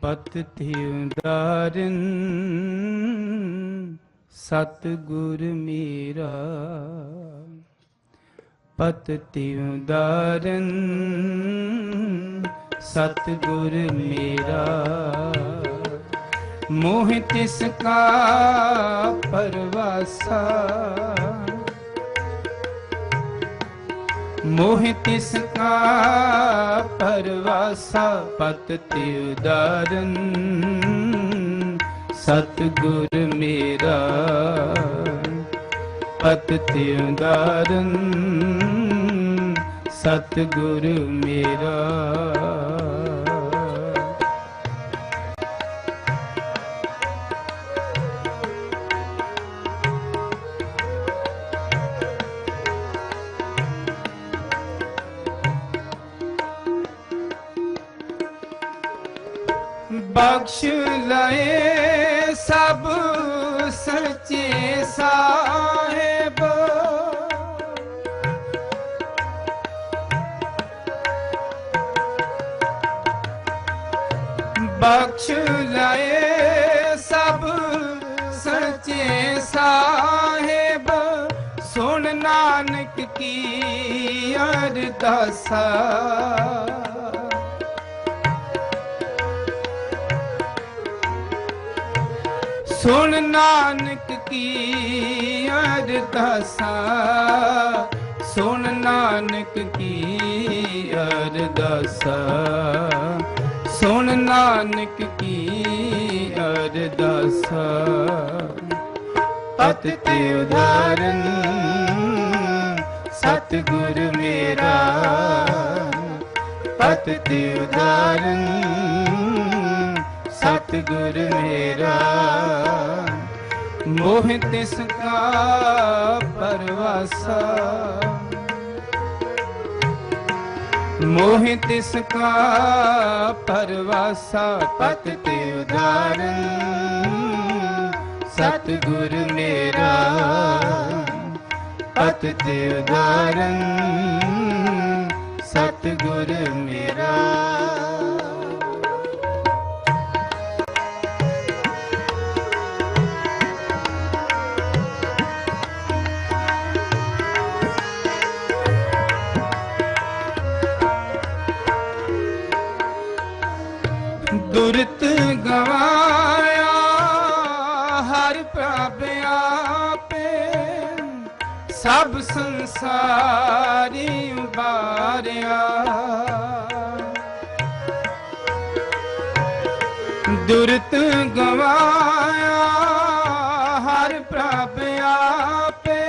ਪਤ ਉਦਾਰਨ ਸਤ ਗੁਰ ਮੇਰਾ। ਪਤ ਉਦਾਰਨ ਸਤ ਗੁਰ ਮੇਰਾ। ਮੋਹ ਤਿਸ ਕਾ ਪਰਵਾਸਾ। ਮੋਹ ਤਿਸ ਕਾ ਪਰਵਾਸਾ ਪਤ ਤੇ ਉਦਾਰਨ ਸਤ ਗੁਰ ਮੇਰਾ ਪਤ ਤੇ ਉਦਾਰਨ ਸਤ ਗੁਰ ਮੇਰਾ ਬਖਸ਼ ਲਏ ਸਭ ਸੱਚੇ ਸਾਹਿਬ। ਬਖਸ਼ ਲਏ ਸਭ ਸੱਚੇ ਸਾਹਿਬ। ਸੁਣ ਨਾਨਕ ਕੀ ਅਰਦਾਸਾ। ਸੁਣ ਨਾਨਕ ਕੀ ਅਰਦਾਸਾ ਸੁਣ ਨਾਨਕ ਕੀ ਅਰਦਾਸਾ ਸੁਣ ਨਾਨਕ ਕੀ ਅਰਦਾਸਾ ਪਤ ਤੇ ਉਦਾਰਨ ਸਤ ਗੁਰ ਮੇਰਾ। ਪਤ ਤੇ ਉਦਾਰਨ ਸਤ ਗੁਰ ਮੇਰਾ। ਮੋਹ ਤਿਸ ਕਾ ਪਰਵਾਸਾ। ਮੋਹ ਤਿਸ ਕਾ ਪਰਵਾਸਾ, ਪਤ ਤੇ ਉਦਾਰਨ ਸਤ ਗੁਰ ਮੇਰਾ, ਪਤ ਤੇ ਉਦਾਰਨ ਸਤ ਗੁਰ ਮੇਰਾ। ਦੁਰਤ ਗਵਾਇਆ, ਹਰ ਪ੍ਰਭ ਆਪੇ ਸਭ ਸੰਸਾਰੀ ਉਬਾਰਿਆ ਦੁਰਤ ਗਵਾਇਆ, ਹਰ ਪ੍ਰਭ ਆਪੇ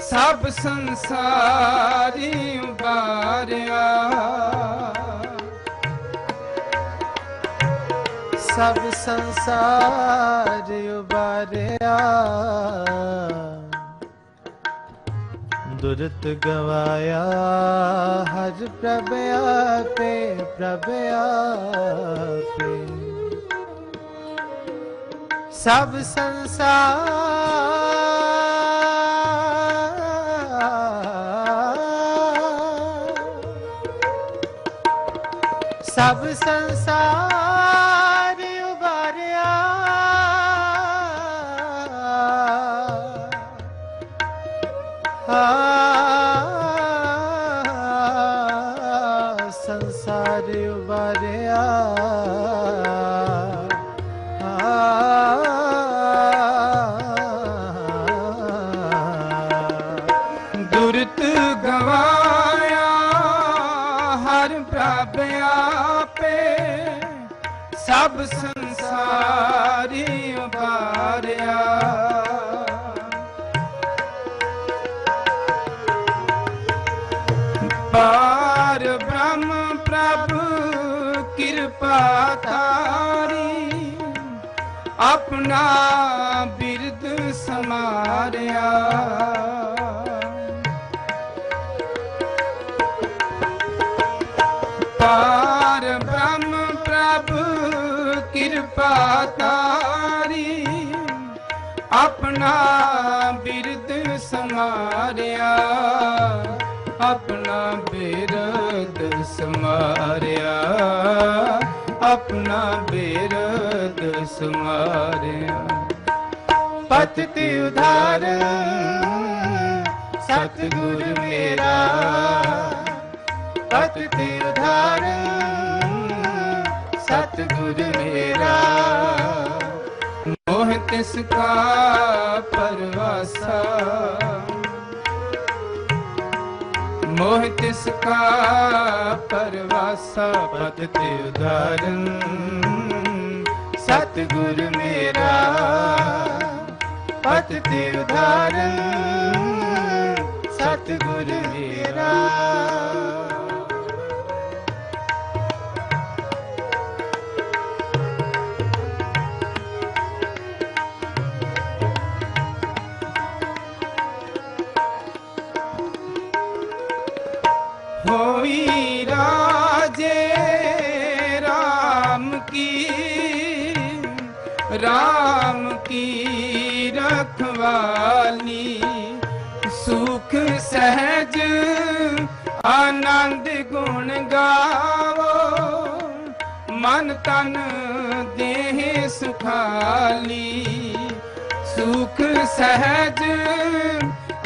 ਸਭ ਸੰਸਾਰੀ ਉਬਾਰਿਆ ਸਭ ਸੰਸਾਰ ਉਬਾਰਿਆ ਦੁਰਤ ਗਵਾਇਆ ਹਰ ਪ੍ਰਭ ਆਪੇ ਪ੍ਰਭ ਆਪੇ ਸਭ ਸੰਸਾਰ ਸਭ ਸੰਸਾਰ ਸਭ ਸੰਸਾਰੀ ਉਬਾਰਿਆ ਪਾਰ ਬ੍ਰਹਮ ਪ੍ਰਭ ਕਿਰਪਾ ਤਾਰੀ ਆਪਣਾ ਬਿਰਦ ਸਮਾਰਿਆ। ਪਾਰ ਕਿਰਪਾ ਤਾਰੀ, ਆਪਣਾ ਬਿਰਦ ਸਮਾਰਿਆ, ਆਪਣਾ ਬਿਰਦ ਸਮਾਰਿਆ, ਆਪਣਾ ਬਿਰਦ ਸਮਾਰਿਆ। ਪਤਿ ਉਧਾਰਨ ਸਤਿਗੁਰ ਮੇਰਾ। ਪਤ ਤੇ ਉਧਾਰ ਸਤਿਗੁਰ ਮੇਰਾ ਮੋਹ ਤਿਸ ਕਾ ਪਰਵਾਸਾ ਮੋਹ ਤਿਸ ਕਾ ਪਰਵਾਸਾ ਪਦ ਤੇ ਉਦਾਰਨ ਸਤਿਗੁਰ ਮੇਰਾ ਪਤਿ ਉਧਾਰਨ ਸਤਿਗੁਰ ਮੇਰਾ ਰਖਵਾਲੀ। ਸੁਖ ਸਹਿਜ ਆਨੰਦ ਗੁਣ ਗਾਵੋ। ਮਨ ਤਨ ਦੇਹ ਸੁਖਾਲੀ। ਸੁਖ ਸਹਿਜ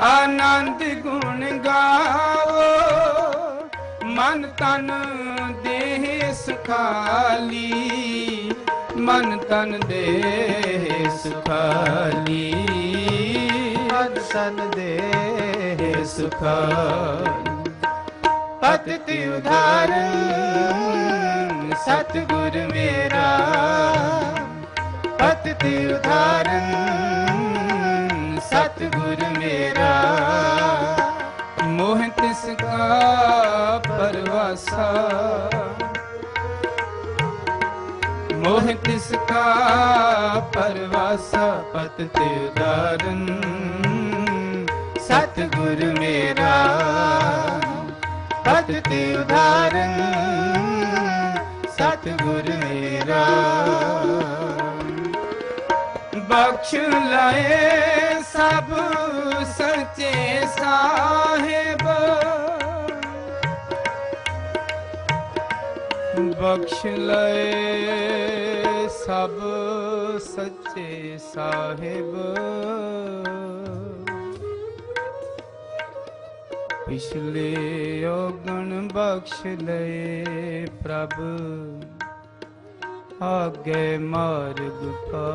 ਆਨੰਦ ਗੁਣ ਗਾਵੋ। ਮਨ ਤਨ ਦੇਹ ਸੁਖਾਲੀ। ਮਨ ਤਨ ਦੇਹ ਸੁਖਾਲੀ ਮਨ ਤਨ ਦੇ ਸੁਖਾਲੀ ਪਤਿ ਉਧਾਰਨ ਸਤਿਗੁਰ ਮੇਰਾ। ਪਤਿ ਉਧਾਰਨ ਕਾ ਪਰਵਾਸਾ ਪਤ ਤੇ ਉਦਾਰਨ ਸਤਿਗੁਰ ਮੇਰਾ ਪਤ ਪਤਿ ਉਧਾਰਨ ਸਤਿਗੁਰ ਮੇਰਾ ਬਖਸ਼ ਲਏ ਸਭ ਸੱਚੇ ਸਾਹਿਬ ਬਖਸ਼ ਲਏ ਸਭ ਸੱਚੇ ਸਾਹਿਬ। ਪਿਛਲੇ ਔਗਣ ਬਖਸ਼ ਲਏ ਪ੍ਰਭ, ਆਗੇ ਮਾਰਗ ਕਾ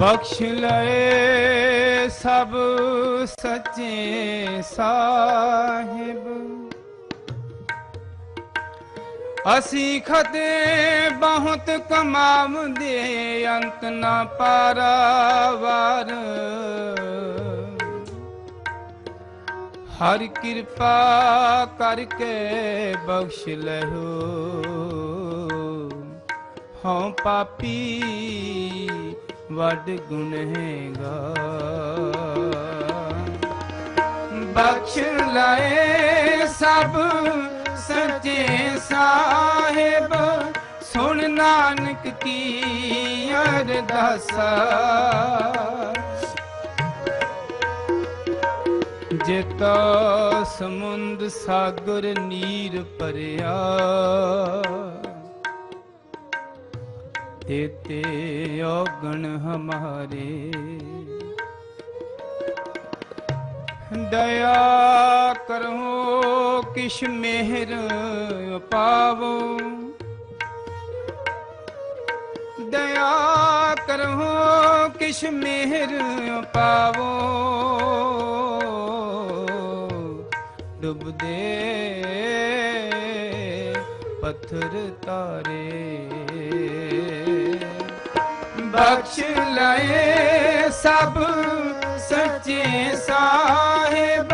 ਬਖਸ਼ ਲਏ ਸਭ ਸੱਚੇ ਸਾਹਿਬ। ਅਸੀਂ ਖਤੇ ਬਹੁਤ ਕਮਾਵਦੇ ਅੰਤ ਨਾ ਪਾਰਾਵਾਰ। ਹਰ ਕਿਰਪਾ ਕਰਕੇ ਬਖਸ਼ ਲਹੋ। ਹਉ ਪਾਪੀ, ਵੱਡ ਗੁਨਹਗਾ ਬਖਸ਼ ਲਾਏ ਸਭ ਸੱਚੇ ਸਾਹਿਬ ਸੁਣ ਨਾਨਕ ਕੀ ਅਰਦਾਸਾ। ਜਿਤਾ ਸਮੁੰਦ ਸਾਗਰ ਨੀਰ ਭਰਿਆ ਤੇਤੇ ਔਗਣ ਹਮਾਰੇ। ਦਇਆ ਕਰੋ ਕਿਛ ਮਿਹਰ ਪਾਵੋ। ਦਇਆ ਕਰੋ ਕਿਛ ਮਿਹਰ ਪਾਵੋ। ਡੁੱਬਦੇ ਪੱਥਰ ਤਾਰੇ। ਬਖਸ਼ ਲਏ ਸਭ ਸੱਚੇ ਸਾਹਿਬ,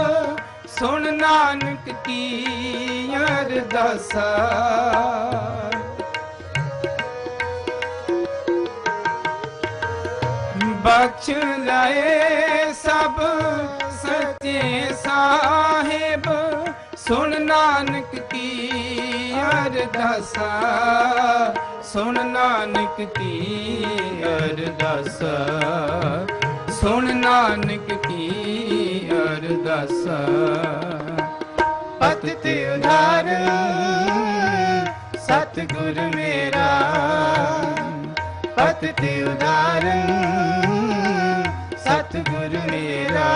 ਸੁਣ ਨਾਨਕ ਕੀ ਅਰਦਾਸਾ। ਬਖਸ਼ ਲਏ ਸਭ ਸੱਚੇ ਸਾਹਿਬ, ਸੁਣ ਨਾਨਕ ਕੀ ਅਰਦਾਸਾ। ਸੁਣ ਨਾਨਕ ਕੀ ਅਰਦਾਸਾ। ਸੁਣ ਨਾਨਕ ਕੀ ਅਰਦਾਸਾ। ਪਤ ਤੇ ਉਧਾਰਨ ਸਤਿਗੁਰ ਮੇਰਾ। ਪਤ ਤੇ ਉਧਾਰਨ ਸਤਿਗੁਰ ਮੇਰਾ।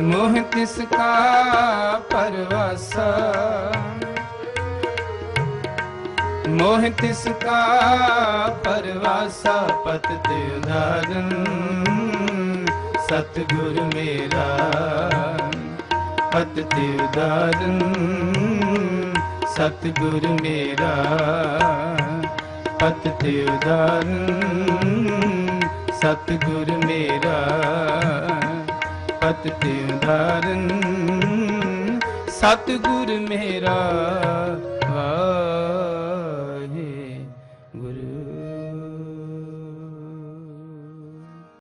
ਮੋਹ ਤਿਸ ਕਾ ਪਰਵਾਸਾ। ਮੋਹ ਤਿਸ ਕਾ ਪਰਵਾਸਾ ਪਤ ਤੇ ਉਦਾਰਨ। ਸਤਿਗੁਰ ਮੇਰਾ, ਪਤ ਤੇ ਉਦਾਰਨ। ਸਤਿਗੁਰ ਮੇਰਾ, ਪਤ ਤੇ ਉਦਾਰਨ। ਸਤਿਗੁਰ ਮੇਰਾ, ਪਤ ਤੇ ਉਦਾਰਨ। ਸਤਿਗੁਰ ਮੇਰਾ